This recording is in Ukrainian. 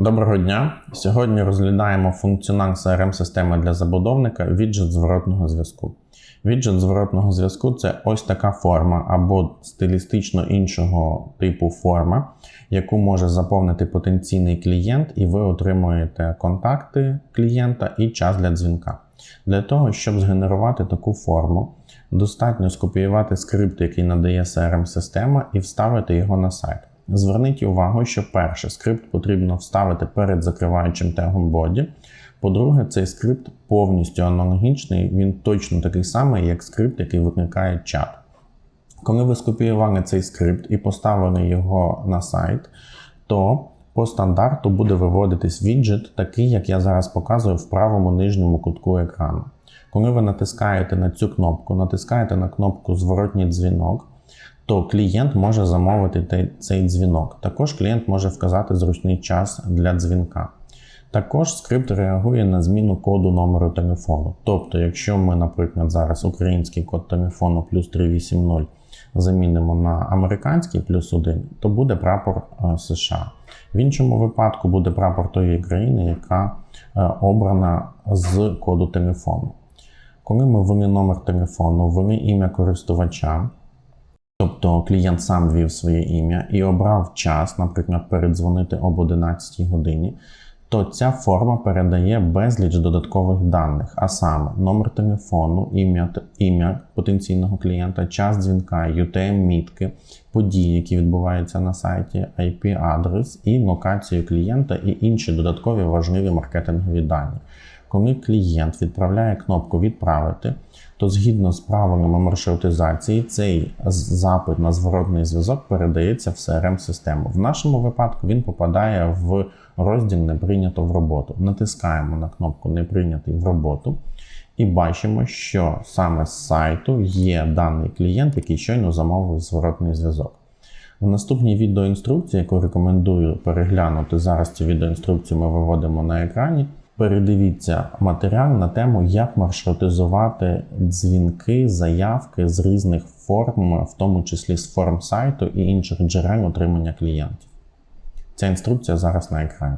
Доброго дня! Сьогодні розглядаємо функціонал CRM-системи для забудовника віджит зворотного зв'язку. Віджит зворотного зв'язку це ось така форма або стилістично іншого типу форма, яку може заповнити потенційний клієнт, і ви отримуєте контакти клієнта і час для дзвінка. Для того, щоб згенерувати таку форму, достатньо скопіювати скрипт, який надає CRM-система, і вставити його на сайт. Зверніть увагу, що перше скрипт потрібно вставити перед закриваючим тегом боді. По-друге, цей скрипт повністю аналогічний, він точно такий самий, як скрипт, який викликає чат. Коли ви скопіювали цей скрипт і поставили його на сайт, то по стандарту буде виводитись віджит, такий, як я зараз показую в правому нижньому кутку екрану. Коли ви натискаєте на цю кнопку, натискаєте на кнопку Зворотній дзвінок, то клієнт може замовити цей дзвінок. Також клієнт може вказати зручний час для дзвінка. Також скрипт реагує на зміну коду номеру телефону. Тобто, якщо ми, наприклад, зараз український код телефону плюс 380 замінимо на американський плюс 1, то буде прапор США. В іншому випадку буде прапор тої країни, яка обрана з коду телефону. Коли ми ввели номер телефону, ввели ім'я користувача, Тобто клієнт сам ввів своє ім'я і обрав час, наприклад, передзвонити об 11 годині, то ця форма передає безліч додаткових даних, а саме номер телефону, ім'я ім'я потенційного клієнта, час дзвінка, UTM-мітки, події, які відбуваються на сайті, IP-адрес і локацію клієнта і інші додаткові важливі маркетингові дані. Коли клієнт відправляє кнопку Відправити, то згідно з правилами маршрутизації, цей запит на зворотний зв'язок передається в CRM-систему. В нашому випадку він попадає в розділ Не прийнято в роботу. Натискаємо на кнопку Не прийнятий в роботу. І бачимо, що саме з сайту є даний клієнт, який щойно замовив зворотний зв'язок. В наступній відеоінструкції, яку рекомендую переглянути зараз цю відеоінструкцію, ми виводимо на екрані. Передивіться матеріал на тему, як маршрутизувати дзвінки, заявки з різних форм, в тому числі з форм сайту і інших джерел отримання клієнтів. Ця інструкція зараз на екрані.